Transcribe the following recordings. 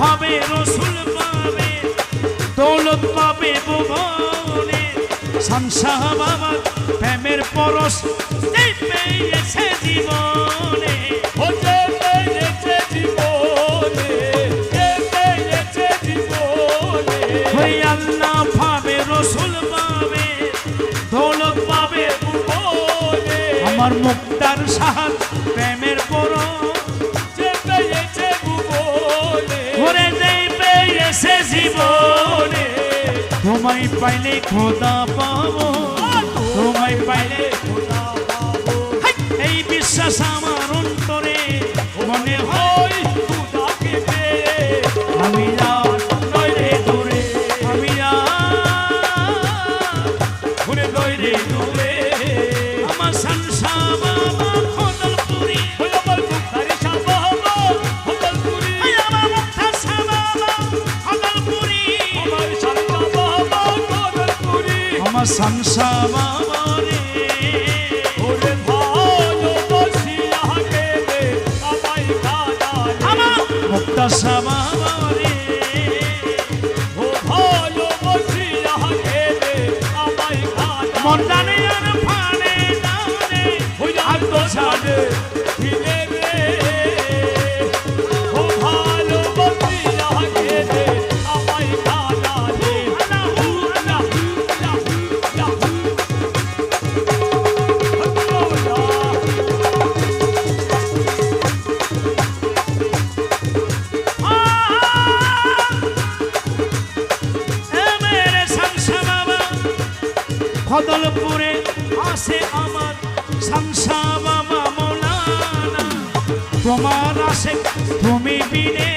পাবে রসুল পাবে দৌলত পাবে ভুবনে সংসার বাবার প্রেমের পরশ পেয়েছে জীবনে। আল্লাহ পাবে রসুল পাবে দৌলত পাবে ভুবনে আমার মুক্তার সাহায্য তোমায় পাইলে খোদা পাবো। তোমায় পাইলে খোদা পাবো। এই বিশ্বাস আমার সংসা বাবা ওরে মুক্তা কাদালে মন্দানে আর ফানে দানে ওই আত্মসাদে। ফিরে খদলপুরে আসে আমার সংসা বাবা মৌলানা। তোমার আসে তুমি বিনে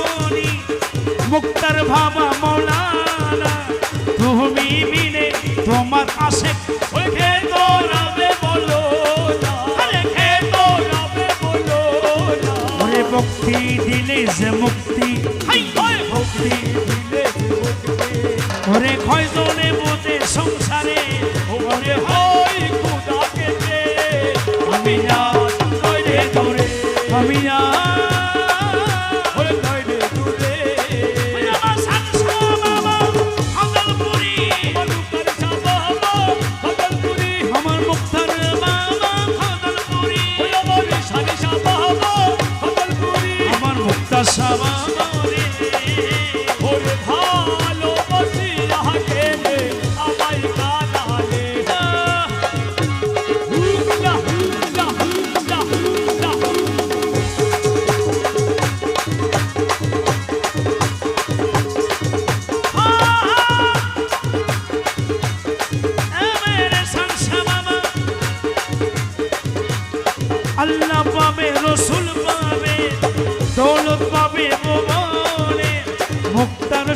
মনি মুক্তার ভাবা মৌলানা। তুমি বিনে তোমার আসে ওই যে মুক্তি। ভক্তি ওরে কয়জনে বোঝে সংসারে আমার মুক্তা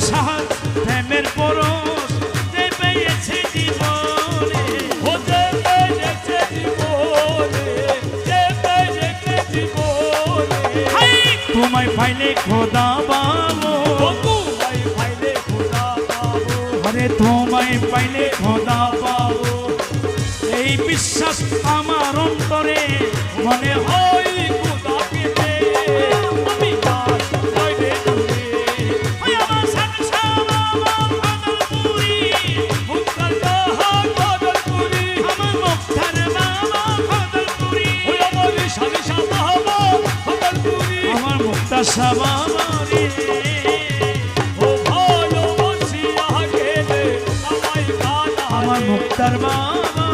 সাহায্য প্রেমের পরশ যে পেয়েছে জীবনে ওরে পেয়েছে জীবনে, যে পেয়েছে জীবনে। তোমায় পাইলে খোদা বাবো বকু ভাই খোদা পাবো। আরে, তোমায় পাইলে খোদা পাবো। এই বিশ্বাস আমার অন্তরে মনে হয়। মুক্তা সাবাবারে ও ভালোবাসি আগে আমার মুক্তার বাবা